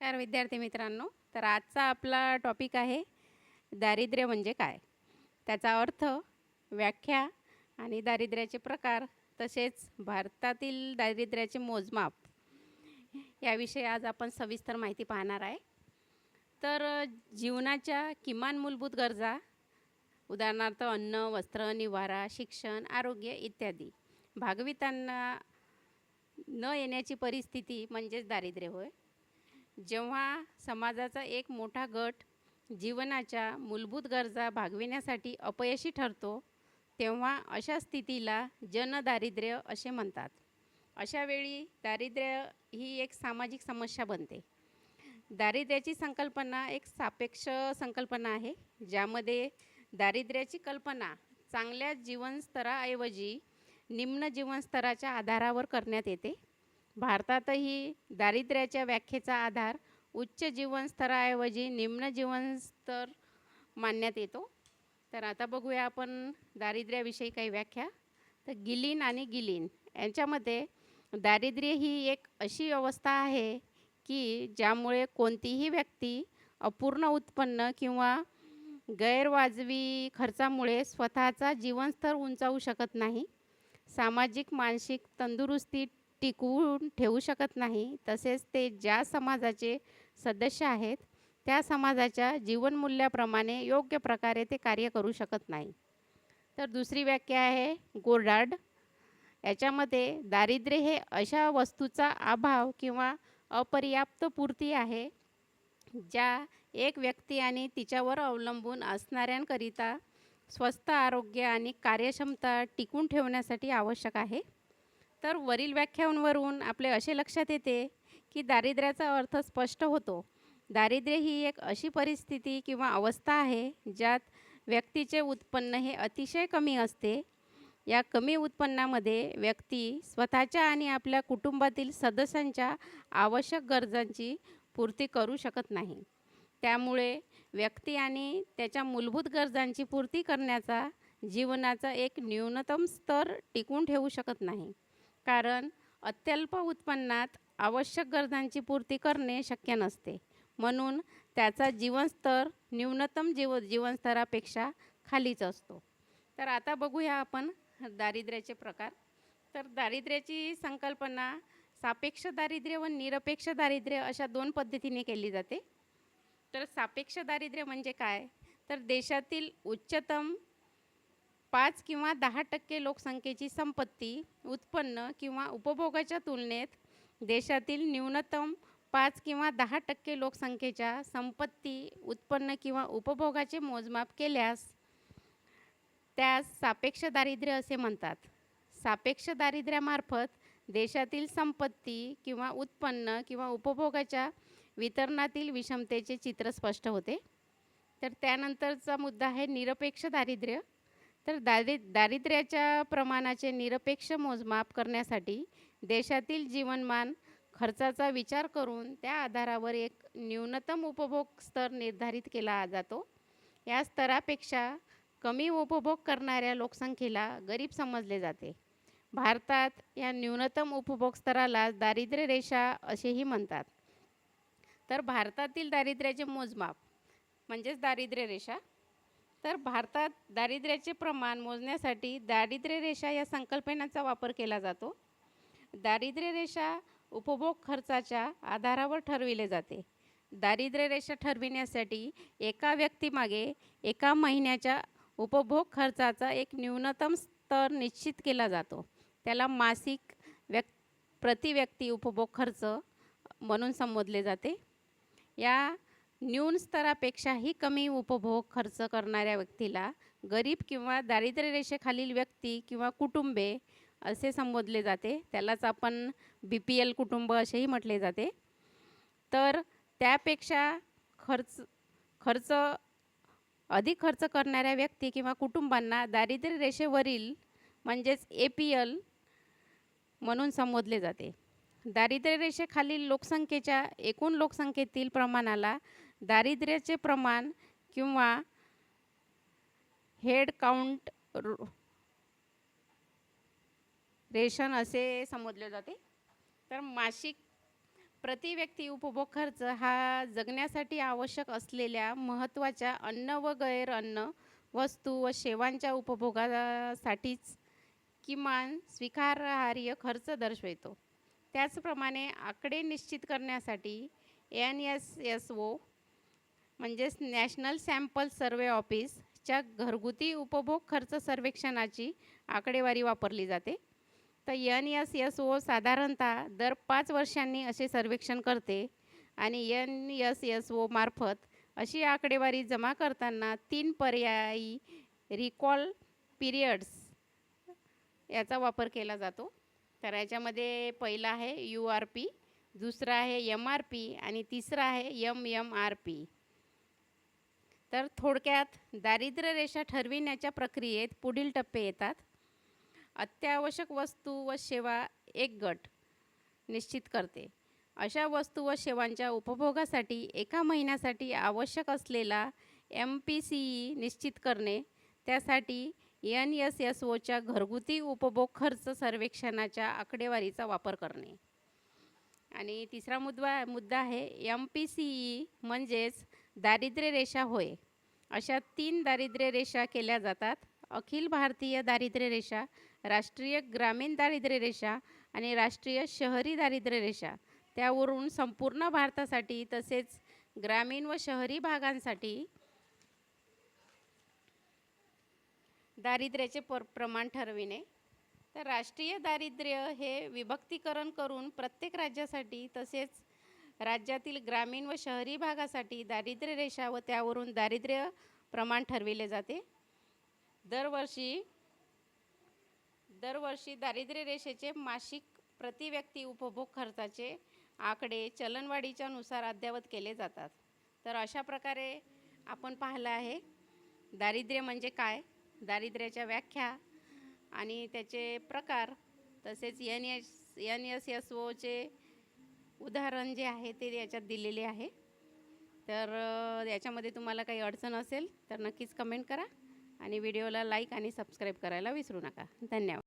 नमस्कार विद्यार्थी मित्रांनो. तर आजचा आपला टॉपिक आहे दारिद्र्य म्हणजे काय? त्याचा अर्थ व्याख्या आणि दारिद्र्याचे प्रकार तसेच भारतातील दारिद्र्याचे मोजमाप याविषयी आज आपण सविस्तर माहिती पाहणार आहे. तर जीवनाच्या किमान मूलभूत गरजा उदाहरणार्थ अन्न वस्त्र निवारा शिक्षण आरोग्य इत्यादी भागवितांना न येण्याची परिस्थिती म्हणजेच दारिद्र्य होय. जेव्हा समाजाचा एक मोठा गट जीवनाच्या मूलभूत गरजा भागविण्यासाठी अपयशी ठरतो तेव्हा अशा स्थितीला जनदारिद्र्य असे म्हणतात. अशावेळी दारिद्र्य ही एक सामाजिक समस्या बनते. दारिद्र्याची संकल्पना एक सापेक्ष संकल्पना आहे ज्यामध्ये दारिद्र्याची कल्पना चांगल्या जीवनस्तराऐवजी निम्न जीवनस्तराच्या आधारावर करण्यात येते. भारतातही दारिद्र्याच्या व्याख्येचा आधार उच्च जीवनस्तराऐवजी निम्न जीवनस्तर मानण्यात येतो. तर आता बघूया आपण दारिद्र्याविषयी काही व्याख्या. तर गिलीन आणि गिलीन यांच्यामध्ये दारिद्र्य ही एक अशी अवस्था आहे की ज्यामुळे कोणतीही व्यक्ती अपूर्ण उत्पन्न किंवा गैरवाजवी खर्चामुळे स्वतःचा जीवनस्तर उंचावू शकत नाही. सामाजिक मानसिक तंदुरुस्ती टिकवून ठेवू शकत नाही. तसेच ते ज्या समाजाचे सदस्य आहेत त्या समाजाच्या जीवनमूल्याप्रमाणे योग्य प्रकारे ते कार्य करू शकत नाही. तर दुसरी व्याख्या आहे गोडार्ड याच्यामध्ये दारिद्र्य हे अशा वस्तूचा अभाव किंवा अपर्याप्त पूर्ती आहे ज्या एक व्यक्ती आणि तिच्यावर अवलंबून असणाऱ्यांकरिता स्वस्त आरोग्य आणि कार्यक्षमता टिकून ठेवण्यासाठी आवश्यक आहे. तर वरील व्याख्यांवरून आपले असे लक्षात येते की दारिद्र्याचा अर्थ स्पष्ट होतो. दारिद्र्य ही एक अशी परिस्थिती किंवा अवस्था आहे ज्यात व्यक्तीचे उत्पन्न हे अतिशय कमी असते. या कमी उत्पन्नामध्ये व्यक्ती स्वतःच्या आणि आपल्या कुटुंबातील सदस्यांच्या आवश्यक गरजांची पूर्ती करू शकत नाही. त्यामुळे व्यक्ती आणि त्याच्या मूलभूत गरजांची पूर्ती करण्याचा जीवनाचा एक न्यूनतम स्तर टिकून ठेवू शकत नाही. कारण अत्यल्प उत्पन्नात आवश्यक गरजांची पूर्ती करणे शक्य नसते. म्हणून त्याचा जीवनस्तर न्यूनतम जीव जीवनस्तरापेक्षा खालीच असतो. तर आता बघूया आपण दारिद्र्याचे प्रकार. तर दारिद्र्याची संकल्पना सापेक्ष दारिद्र्य व निरपेक्ष दारिद्र्य अशा दोन पद्धतीने केली जाते. तर सापेक्ष दारिद्र्य म्हणजे काय? तर देशातील उच्चतम पाच किंवा दहा टक्के लोकसंख्येची संपत्ती उत्पन्न किंवा उपभोगाच्या तुलनेत देशातील न्यूनतम पाच किंवा दहा टक्के लोकसंख्येच्या संपत्ती उत्पन्न किंवा उपभोगाचे मोजमाप केल्यास त्यास सापेक्ष दारिद्र्य असे म्हणतात. सापेक्ष दारिद्र्यामार्फत देशातील संपत्ती किंवा उत्पन्न किंवा उपभोगाच्या वितरणातील विषमतेचे चित्र स्पष्ट होते. तर त्यानंतरचा मुद्दा आहे निरपेक्ष दारिद्र्य. तर दारि दारिद्र्याच्या प्रमाणाचे निरपेक्ष मोजमाप करण्यासाठी देशातील जीवनमान खर्चाचा विचार करून त्या आधारावर एक न्यूनतम उपभोग स्तर निर्धारित केला जातो. या स्तरापेक्षा कमी उपभोग करणाऱ्या लोकसंख्येला गरीब समजले जाते. भारतात या न्यूनतम उपभोग स्तराला दारिद्र्य रेषा असेही म्हणतात. तर भारतातील दारिद्र्याचे मोजमाप म्हणजेच दारिद्र्य रेषा तर भारतात दारिद्र्याचे प्रमाण मोजण्यासाठी दारिद्र्य रेषा या संकल्पनेचा वापर केला जातो. दारिद्र्य रेषा उपभोग खर्चाच्या आधारावर ठरविले जाते. दारिद्र्य रेषा ठरविण्यासाठी एका व्यक्तीमागे एका महिन्याच्या उपभोग खर्चाचा एक न्यूनतम स्तर निश्चित केला जातो. त्याला मासिक व्यक् प्रति व्यक्ती उपभोग खर्च म्हणून संबोधले जाते. या न्यून स्तरापेक्षाही कमी उपभोग खर्च करणाऱ्या व्यक्तीला गरीब किंवा दारिद्र्य रेषेखालील व्यक्ती किंवा कुटुंबे असे संबोधले जाते. त्यालाच आपण बी पी एल कुटुंब असेही म्हटले जाते. तर त्यापेक्षा खर्च खर्च अधिक खर्च करणाऱ्या व्यक्ती किंवा कुटुंबांना दारिद्र्य रेषेवरील म्हणजेच ए पी एल म्हणून संबोधले जाते. दारिद्र्य रेषेखालील लोकसंख्येच्या एकूण लोकसंख्येतील प्रमाणाला दारिद्र्याचे प्रमाण किंवा हेड काउंट रेशन असे संबोधले जाते. तर मासिक प्रति व्यक्ती उपभोग खर्च हा जगण्यासाठी आवश्यक असलेल्या महत्त्वाच्या अन्न व गैर अन्न वस्तू व सेवांच्या उपभोगासाठीच किमान स्वीकारार्ह खर्च दर्शवितो. त्याचप्रमाणे आकडे निश्चित करण्यासाठी एन एस एस ओ म्हणजेच नॅशनल सॅम्पल सर्वे ऑफिसच्या घरगुती उपभोग खर्च सर्वेक्षणाची आकडेवारी वापरली जाते. तर एन एस एस ओ साधारणतः दर पाच वर्षांनी असे सर्वेक्षण करते आणि एन एस एस ओ मार्फत अशी आकडेवारी जमा करताना तीन पर्यायी रिकॉल पिरियड्स याचा वापर केला जातो. तर याच्यामध्ये पहिला आहे यू आर पी दुसरा आहे एम आर पी आणि तिसरा आहे एम एम आर पी. तर थोडक्यात दारिद्र्य रेषा ठरविण्याच्या प्रक्रियेत पुढील टप्पे येतात. अत्यावश्यक वस्तू व सेवा एक गट निश्चित करते. अशा वस्तू व सेवांच्या उपभोगासाठी एका महिन्यासाठी आवश्यक असलेला एम पी सी ई निश्चित करणे त्यासाठी एन एस एस ओच्या घरगुती उपभोग खर्च सर्वेक्षणाच्या आकडेवारीचा वापर करणे. आणि तिसरा मुद्दा मुद्दा आहे एम पी सी ई म्हणजेच दारिद्र्य रेषा होय. अशा तीन दारिद्र्य रेषा केल्या जातात. अखिल भारतीय दारिद्र्य रेषा राष्ट्रीय ग्रामीण दारिद्र्य रेषा आणि राष्ट्रीय शहरी दारिद्र्य रेषा. त्यावरून संपूर्ण भारतासाठी तसेच ग्रामीण व शहरी भागांसाठी दारिद्र्याचे पर प्रमाण ठरविणे. तर राष्ट्रीय दारिद्र्य हे विभक्तीकरण करून प्रत्येक राज्यासाठी तसेच राज्यातील ग्रामीण व शहरी भागासाठी दारिद्र्य रेषा व त्यावरून दारिद्र्य प्रमाण ठरविले जाते. दरवर्षी दरवर्षी दारिद्र्य रेषेचे मासिक प्रति व्यक्ती उपभोग खर्चाचे आकडे चलनवाढीच्या नुसार अद्ययावत केले जातात. तर अशा प्रकारे आपण पाहिलं आहे दारिद्र्य म्हणजे काय? दारिद्र्याच्या व्याख्या आणि त्याचे प्रकार तसेच N S N S S ओचे उदाहरण जे आहे ते याच्यात दिलेले आहे. तर याच्यामध्ये तुम्हाला काही अडचण असेल तर नक्कीच कमेंट करा आणि व्हिडिओला लाईक आणि सबस्क्राईब करायला विसरू नका. धन्यवाद.